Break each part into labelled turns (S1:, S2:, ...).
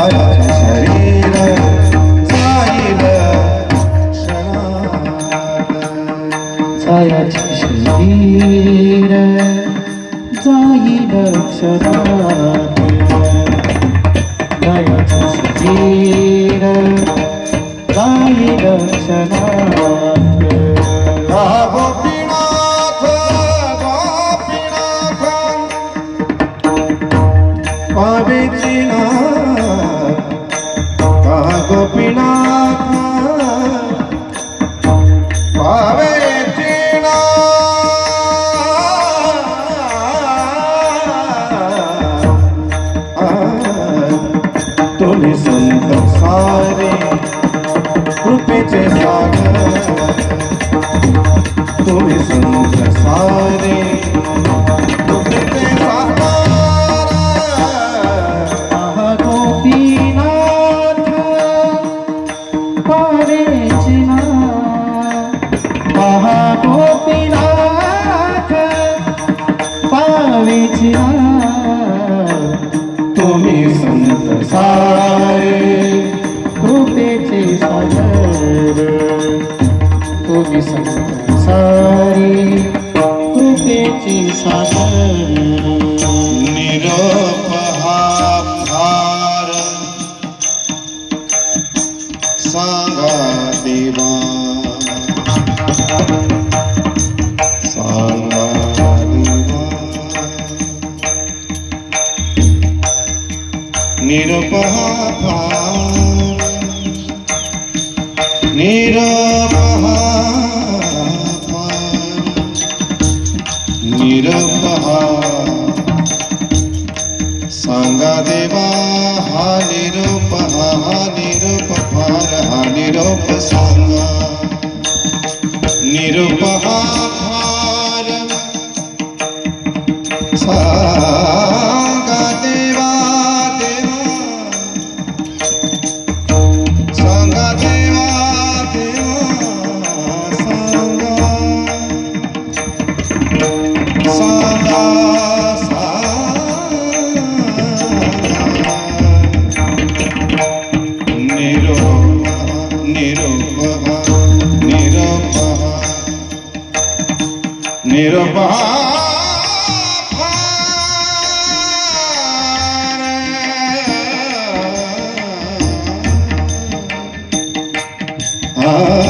S1: hayat şehire Dahi ökseren Hayat şehire Dahi ökseren
S2: Abicinath Gopinath पावेची तुम्ही संत सारे कृपेचे सागर.
S1: बेचना महागोपीनाथ पावेचना
S2: तुम्हें सांगा देवा सांगा देवा निरोप हा फार निरोप हा फार निरोप हा सांगा देवा हा निरोप हा हा
S1: निरुपहार निरुपहार। निर्भा Ah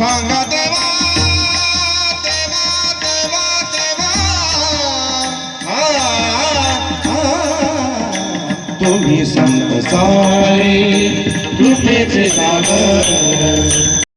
S1: सांगा देवा
S2: देवा देवा देवा. आ, तुम्ही संत सारे
S1: कृपेचे सागर.